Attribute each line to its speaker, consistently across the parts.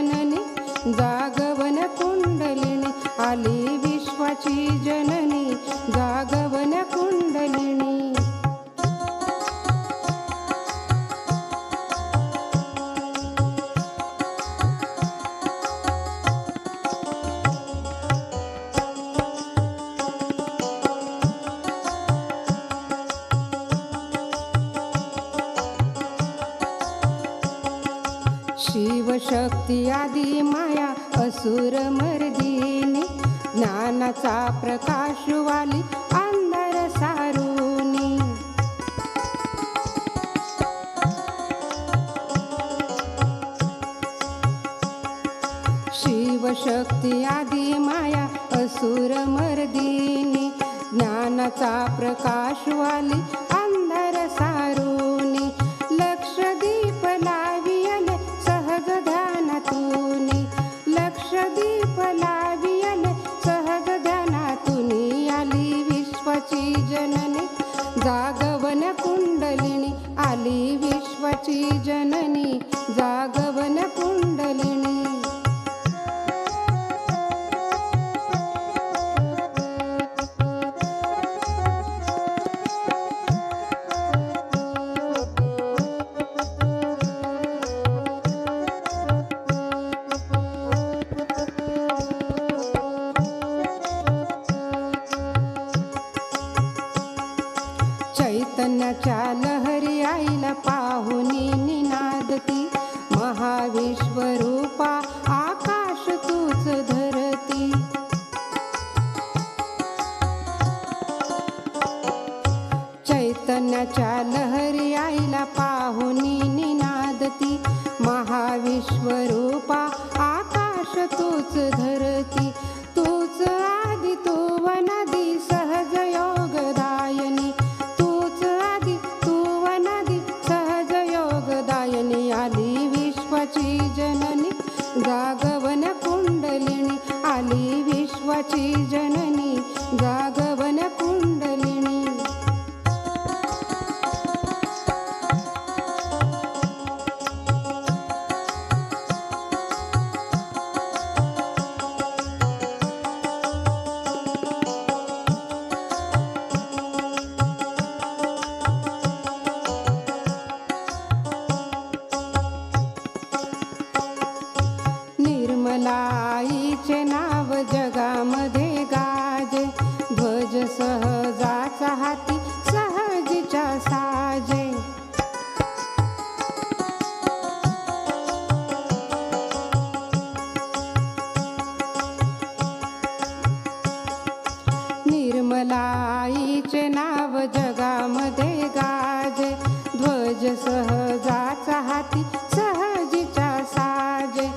Speaker 1: जननी जागवन कुंडलिनी आली विश्वाची जननी जागवन कुंडलिनी. शिवशक्ती आदी माया असुर मर्दिनी ज्ञानाचा प्रकाश वाली अंधार सारुनी. शिवशक्ती आदी माया असुर मर्दिनी ज्ञानाचा प्रकाश जागवन कुंडलिनी आली विश्वाची जननी. जागवन कुंडलिनी चैतन्याच्या लहरी आईला पाहुनी निनादती महाविश्वरूपा आकाश तूच धरती. चैतन्याच्या लहरी आईला पाहुनी निनादती महाविश्वरूपा विश्वाची जननी गाजे ध्वज सहजाचा हाती सहजीच्या साजे.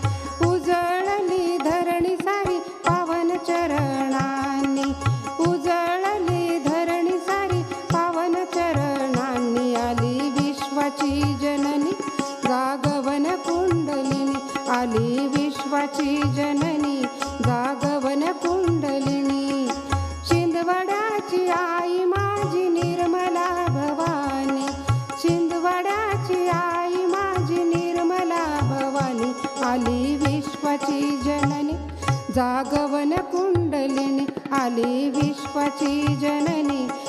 Speaker 1: उजळली धरणी सारी पावन चरणांनी. उजळली धरणी सारी पावन चरणांनी आली विश्वाची जय. जागवन कुंडलिनी आली विश्वाची जननी.